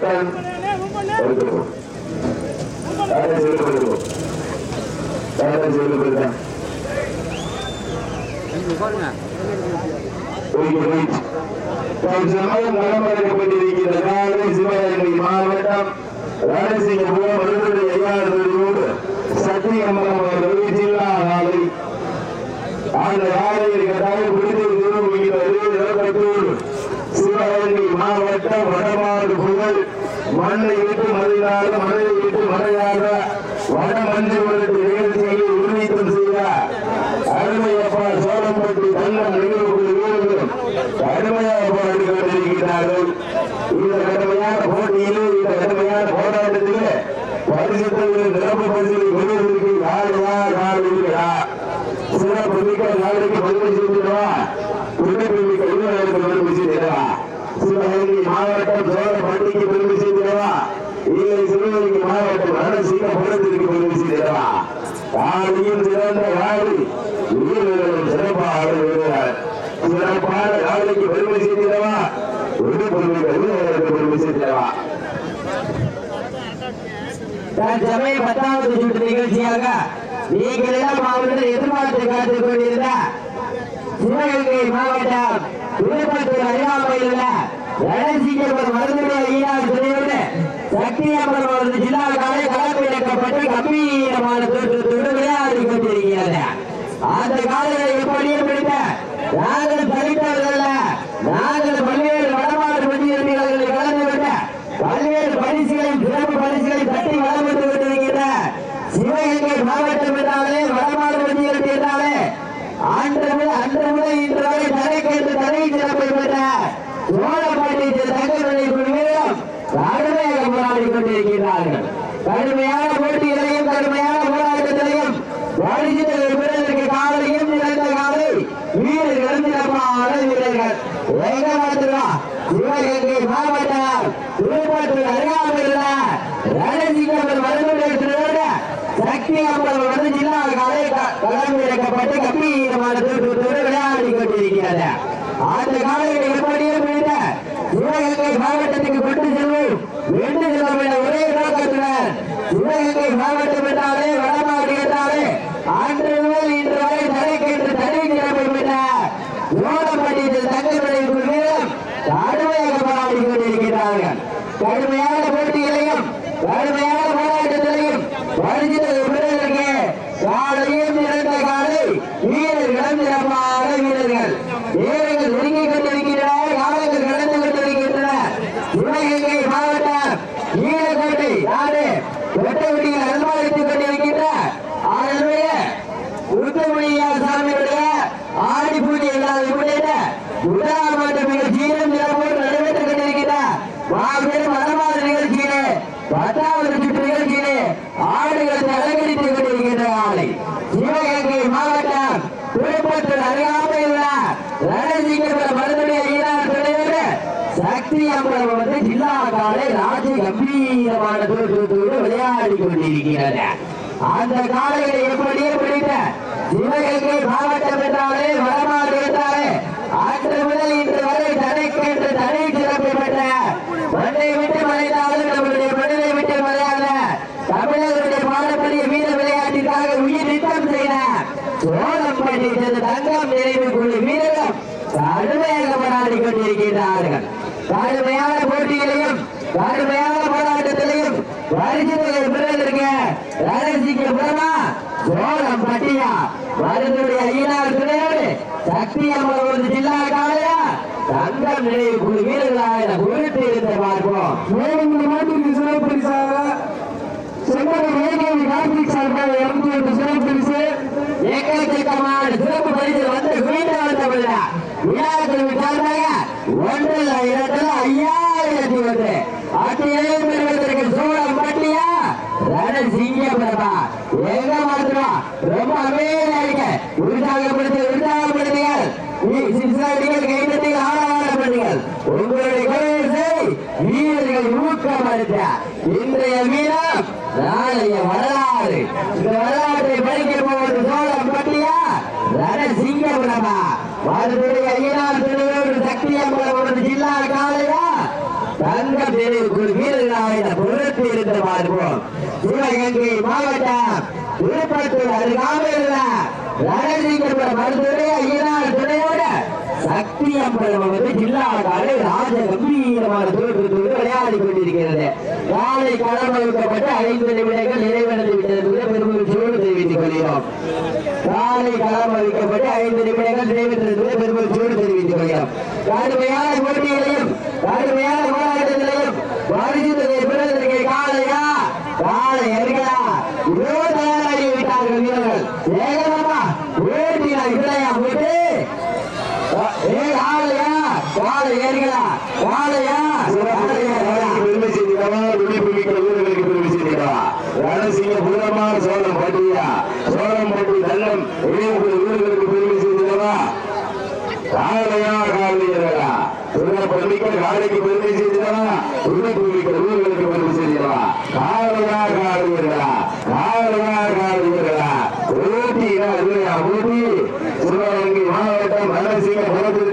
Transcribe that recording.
Captain எடுக்கணும் captain செயல்படுத்தும் captain செயல்படுத்த தற்சமயம் களமிறக்கப்பட்டிருக்கிற மாவட்டம் அவர்கள் ஜில்லா அந்த கட்டாயம் பிடித்து திரும்புகிறது சிவகங்கை மாவட்டம் வடமாடு புகழ் மண்ணை விட்டு மறையாக மழையை விட்டு மறையாக வட மஞ்சள் நிகழ்ச்சியை உறுதித்தம் செய்த அருமையப்பா சோழம்பட்டி தங்கம் நிகழ்வுகள் வீரர்களும் கடுமையாக போராடி கொண்டிருக்கிறார்கள் இந்த கடுமையான போட்டியிலே இந்த கடுமையான போராட்டத்திலே பரிசுத்தவர்கள் நிரப்பு பரிசுகளை பெறுவதற்கு யாருவா யாருவா சிறப்பு மிக்க நாளைக்கு பதிவு செய்திடவா? உடம்பு மிக்க செய்திடவா? சிவகங்கை மாவட்டம் சோழ பண்டிகை மாவட்டம் ரணசீக புறத்திற்கு பதிவு செய்திடவா சிறந்த சிறப்பாக சிறப்பான பெருமை செய்திடவா பெருமை செய்திடவா பத்தாவது சுற்று நிகழ்ச்சியாக நீங்கள் எல்லாம் எதிர்பார்த்து காத்துக் கொண்டிருந்த சிவகங்கை மாவட்டம் திருப்பத்தூர் அருகாமையில் உள்ள ரணசிங்கபுரம் மருந்துடைய ஈரான் துணையோடு சக்தி அம்மன் ஜில்லா காலை களப்பிழக்கப்பட்டு கம்பீரமான தோற்றத்தோடு விளையாடி கொண்டிருக்கிறது. அந்த காலையை எப்படியும் பிடித்த நாங்கள் தனித்தவர்கள் நாங்கள் பல்வேறு வடமாடு கலந்து கலந்துவிட்ட பல்வேறு பரிசுகளை சிறப்பு பரிசுகளை தட்டி வளர்ந்து கொண்டிருக்கின்ற சிவகங்கை மாவட்டம் என்றாலே வடமாடு பண்டிகை என்றாலே அன்று முதல் அன்று முதல் இன்று வரை தடை கேட்டு தடை சிறப்பை பெற்ற சோழப்பாட்டி தங்கமணி குழுவிலும் கடுமையாக போராடி கடுமையான போட்டிகளையும் கடுமையான போராட்டத்திலையும் வடிசித்தல் பெறுவதற்கு காலையும் நிறந்த காலை வீரர்களும் சிறப்பான வீரர்கள். எங்க சிவகங்கை மாவட்டம் திருப்பத்தூர் அருகாமையில் ரணசிங்கப்பர் மருந்துடைய சக்தி அம்பலம் வந்து ஜில்லா கலை களமிறக்கப்பட்டு கம்பீரமான தோற்றத்தோடு விளையாடி கொண்டிருக்கிறது. அந்த காலையில் எப்படியும் சிவகங்கை கொண்டு செல்வோம் வென்று செல்ல வேண்டும் ஒரே நோக்கத்துடன் சிவகங்கை மாவட்டம் என்றாலே வடமாடு என்றாலே அன்று முதல் இன்று வரை தடைக்கென்று தடை நிலைமை பெற்ற சோழப்பட்டியில் தங்கமலை வீரம் கடுமையாக போராடி கொண்டிருக்கிறார்கள் கடுமையான போட்டிகளையும் கடுமையான போராட்டத்திலையும் பரிசுத்தலை பெறுவதற்கு காலையும் இறந்த காலை வீரர்களும் சிறப்பான வீரர்கள். வீரர்கள் நெருங்கிக் கொண்டிருக்கின்றனர் காலங்கள் கடந்து கொண்டிருக்கின்றன. சிவகங்கை மாவட்டம் ஈழக்கோட்டை நாடு வெட்டவெட்டியில் அனுமதித்துக் கொண்டிருக்கின்ற அதனுடைய உத்தமணியா சாமியுடைய ஆடி பூஜை இல்லாத உடல் முதலாம் ஆண்டு மிக சீரம் சிறப்போடு நடைபெற்றுக் கொண்டிருக்கின்ற மாபெரும் மனமாத நிகழ்ச்சியிலே பத்தாவது சுற்று நிகழ்ச்சியிலே ஆடுகளை அலங்கரித்துக் கொண்டிருக்கின்ற ஆலை சிவகங்கை மாவட்டம் திருப்பத்தூர் அருகாமையில் உள்ள ரணசிங்கபுரம் மருந்துடைய ஈரான் துணையோடு சக்தி அம்பலம் வந்து ஜில்லா காலை ராஜ கம்பீரமான தோற்றத்தோடு விளையாடி கொண்டிருக்கிறது. அந்த காலைகளை எப்படியே பிடித்த? சிவகங்கை மாவட்டம் என்றாலே வடமாடு என்றாலே அன்று முதல் இன்று வரை தடைக்கென்று தடை சிறப்பு பெற்ற மண்ணை விட்டு மறைந்தாலும் நம்முடைய மனதை விட்டு மறையாத தமிழர்களுடைய பாரம்பரிய வீர விளையாட்டிற்காக உயிர் நித்தம் செய்த சோழம்பட்டி சேர்ந்த தங்கம் நிறைவு குழு வீரர்கள் கடுமையாக போராடி கொண்டிருக்கின்றார்கள். கடுமையான போட்டிகளையும் கடுமையான போராட்டத்திலையும் பெறுவதற்கு ரகசிக்க புறமா சோழம் பட்டியா. மருந்துடைய ஐநாள் துணையோடு சக்தி அமர்வது ஜில்லா காலையா. தங்கம் நினைவு குழு வீரர்களாக குறித்து இருந்த பார்ப்போம் மேலும் இந்த மாட்டிற்கு சிறப்பு பரிசாக செங்கோட்டை ஏகேவி கார்த்திக் சார்பாக இறந்து என்ற சிறப்பு பரிசு. ஏக்கச்சக்கமான சிறப்பு பரிசு வந்து குவிந்து வந்தவர்கள் சிங்கப்படப்பா எங்க மாத்திரம் ரொம்ப அமைதியா இருக்க. உற்சாகப்படுத்தி உற்சாகப்படுத்துங்கள். சிசாடிகள் கைதட்டிகள் ஆரவாரப்படுங்கள் உங்களுடைய குறையை வீரர்கள் ஊக்கப்படுத்த இன்றைய வீரம் நாளைய வரலாறு. இந்த வரலாற்றை படிக்க போவது சோழம் பட்டியா ரண சிங்கபுரமா? மதுரை ஐயனார் திருவோடு சக்தி அம்பலம் ஜில்லா கால தங்க பிரிவுக்குள் வீரர்களாக பொருத்தி இருந்து பார்ப்போம். சிவகங்கை மாவட்டம் திருப்பத்தூர் அருகாமையில் உள்ள ரணசிங்கபுரம் மருத்துவரை ஐயனார் துணையோட சக்தி அம்பலம் வந்து ஜில்லா காலை ராஜ கம்பீரமான தோற்றத்தோடு விளையாடி கொண்டிருக்கிறது. காலை களம் வைக்கப்பட்டு ஐந்து நிமிடங்கள் நிறைவடைந்து விட்டது. பெருமை கொள்கிறோம் காலை களம் வைக்கப்பட்டு ஐந்து நிமிடங்கள் நிறைவேற்றிருப்பதை பெருமை சூடு தெரிவித்துக் கொள்கிறோம். கடுமையான போட்டிகளையும் கடுமையான போராட்டத்திலையும் வருகின்றதை பிறகு காலையா? காலை எருகளா இதோ தயாராகி விட்டார்கள் வீரர்கள் ஏகமா ஓட்டினா இல்லையா போட்டு ஏ காலையா காலை ஏறுகளா காலையா பெருமை செய்திருக்கவா விழிப்புமிக்க வீரர்களுக்கு பெருமை செய்திருக்கவா ரணசிங்க புதமான சோழம் பட்டியா சோழம் பட்டி தன்னம் இளையகுல வீரர்களுக்கு பெருமை செய்திருக்கவா காலையா காலையர்களா சுரப்பமிக்க காலைக்கு பெருமை செய்திருக்கவா விழிப்புமிக்க ஊர்களுக்கு பெருமை செய்திருக்கவா காவலா காடுவீர்களா? காவலா காடுவீர்களா? ஓட்டினா இல்லையா ஓட்டி சிவகங்கை மாவட்டம் ரணசிங்க புறத்திற்கு